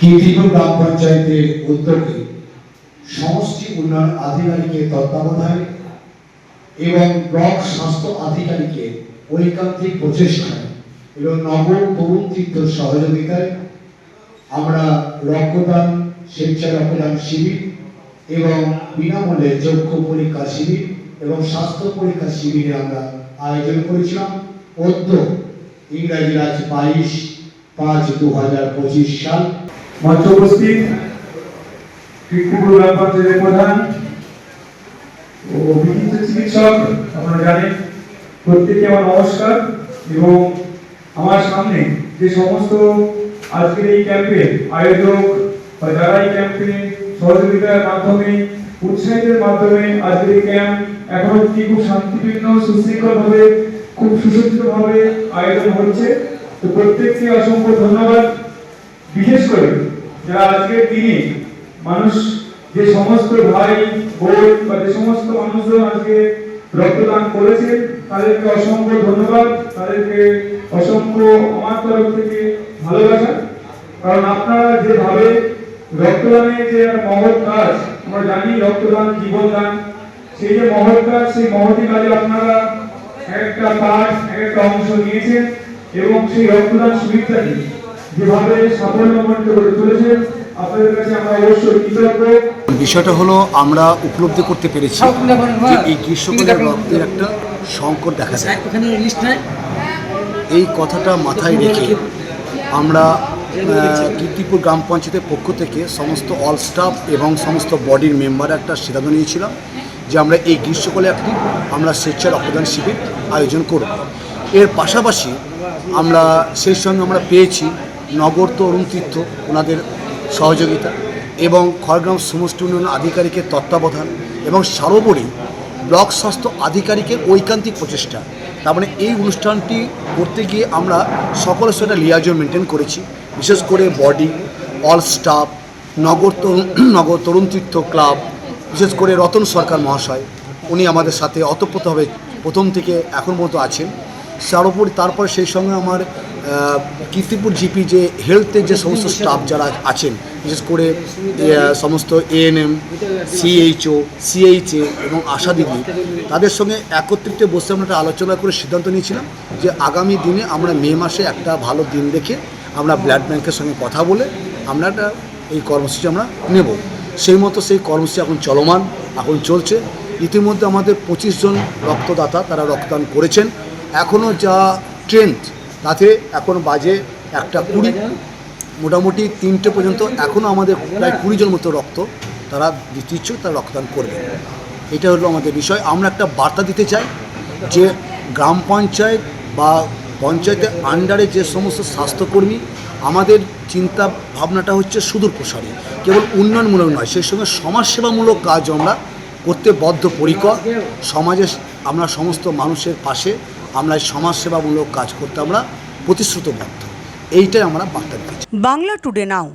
কীর্তিপুর গ্রাম পঞ্চায়েতের উদ্যোগে সমষ্টি উন্নয়ন আধিকারিকের তত্ত্বাবধানে এবং ব্লক স্বাস্থ্য আধিকারিকের ঐকান্তিক প্রচেষ্টায় এবং নগর তরুণ তীর্থ সহযোগিতায় আমরা রক্তদান স্বেচ্ছা রক্তদান শিবির এবং বিনামূল্যে চক্ষু পরীক্ষা শিবির এবং স্বাস্থ্য পরীক্ষা শিবিরে আমরা আয়োজন করেছিলাম। অদ্য ইংরাজি আজ বাইশ পাঁচ দু হাজার পঁচিশ সাল মঞ্চ উপস্থিত কীর্তিপুর গ্রাম পঞ্চায়েতের প্রধান ও বিশিষ্ট চিকিৎসক, আপনারা জানেন, প্রত্যেকে আমার নমস্কার এবং আমার সামনে যে সমস্ত আজকের এই ক্যাম্পে আয়োজক বা যারা এই ক্যাম্পে সহযোগিতার মাধ্যমে উৎসাহিতের মাধ্যমে আজকের এই ক্যাম্প এখন অব্দি খুব শান্তিপূর্ণ, সুশৃঙ্খলভাবে, খুব সুসজ্জিতভাবে আয়োজন হচ্ছে। তো প্রত্যেককে অসংখ্য ধন্যবাদ। বিশেষ করে যারা আজকের দিনে মানুষ যে সমস্ত ভাই, বোন বা যে সমস্ত মানুষজন আজকে রক্তদান করেছে, তাদেরকে অসংখ্য ধন্যবাদ। তাদেরকে অসংখ্য আমার তরফ থেকে ভালোবাসা। কারণ আপনারা যেভাবে রক্তদানের যে মহৎ কাজ, আমরা জানি রক্তদান জীবনদান সেই যে মহৎ কাজ, সেই মহতি কাজে আপনারা একটা এক একটা অংশ নিয়েছেন এবং সেই রক্তদান সুবিধাটি যেভাবে সাফল্যমণ্ডিত করে তুলেছেন আপনাদের কাছে আমরা অবশ্যই কৃতজ্ঞ। বিষয়টা হলো আমরা উপলব্ধি করতে পেরেছি যে এই গ্রীষ্মকালের রক্তের একটা সংকট দেখা যায়। ওখানে লিস্ট নাই এই কথাটা মাথায় রেখে আমরা কীর্তিপুর গ্রাম পঞ্চায়েতের পক্ষ থেকে সমস্ত অল স্টাফ এবং সমস্ত বডির মেম্বার একটা সিদ্ধান্ত নিয়েছিলাম যে আমরা এই গ্রীষ্মকালে একটি আমরা স্বেচ্ছা রক্তদান শিবির আয়োজন করব। এর পাশাপাশি আমরা সেই সঙ্গে আমরা পেয়েছি নগর তরুণ তীর্থ ওনাদের সহযোগিতা। এবং খড়গ্রাম সমষ্টি উন্নয়ন আধিকারিকের তত্ত্বাবধান এবং সর্বোপরি ব্লক স্বাস্থ্য আধিকারিকের ঐকান্তিক প্রচেষ্টা। তার মানে এই অনুষ্ঠানটি করতে গিয়ে আমরা সকলের সাথে লিয়াজন মেনটেন করেছি। বিশেষ করে body all staff Nagar Tarun Nagar Tarun Tirtha club, বিশেষ করে রতন সরকার মহাশয়, উনি আমাদের সাথে অতপ্রতভাবে প্রথম থেকে এখন পর্যন্ত আছেন। সর্বোপরি তারপর সেই সঙ্গে আমার কীর্তিপুর জিপি যে হেলথের যে সমস্ত স্টাফ যারা আছেন, বিশেষ করে সমস্ত এএনএম সিএইচও সিএইচএ এবং আশা দিদি, তাদের সঙ্গে একত্রিত বসে আমরা একটা আলোচনা করে সিদ্ধান্ত নিয়েছিলাম যে আগামী দিনে আমরা মে মাসে একটা ভালো দিন দেখে আমরা ব্লাড ব্যাংকের সঙ্গে কথা বলে আমরা একটা এই কর্মসূচি আমরা নেব। সেই মতো সেই কর্মসূচি এখন চলমান, এখন চলছে। ইতিমধ্যে আমাদের পঁচিশ জন রক্তদাতা তারা রক্তদান করেছেন। এখনও যা ট্রেন্ড তাতে এখন বাজে একটা কুড়ি। মোটামুটি তিনটে পর্যন্ত এখনও আমাদের প্রায় কুড়ি জন মতো রক্ত তারা দিতে ইচ্ছুক, তারা রক্তদান করবে। এটা হলো আমাদের বিষয়। আমরা একটা বার্তা দিতে চাই যে গ্রাম পঞ্চায়েত বা পঞ্চায়েতের আন্ডারে যে সমস্ত স্বাস্থ্যকর্মী, আমাদের চিন্তা ভাবনাটা হচ্ছে সুদূর প্রসারী। কেবল উন্নয়নমূলক নয়, সেই সঙ্গে সমাজসেবামূলক কাজ আমরা করতে বদ্ধপরিকর। সমাজে আমরা সমস্ত মানুষের পাশে আমরা সমাজসেবামূলক কাজ করতে আমরা প্রতিশ্রুতবদ্ধ। এইটাই আমরা বার্তা দিচ্ছি বাংলা টুডে নাও।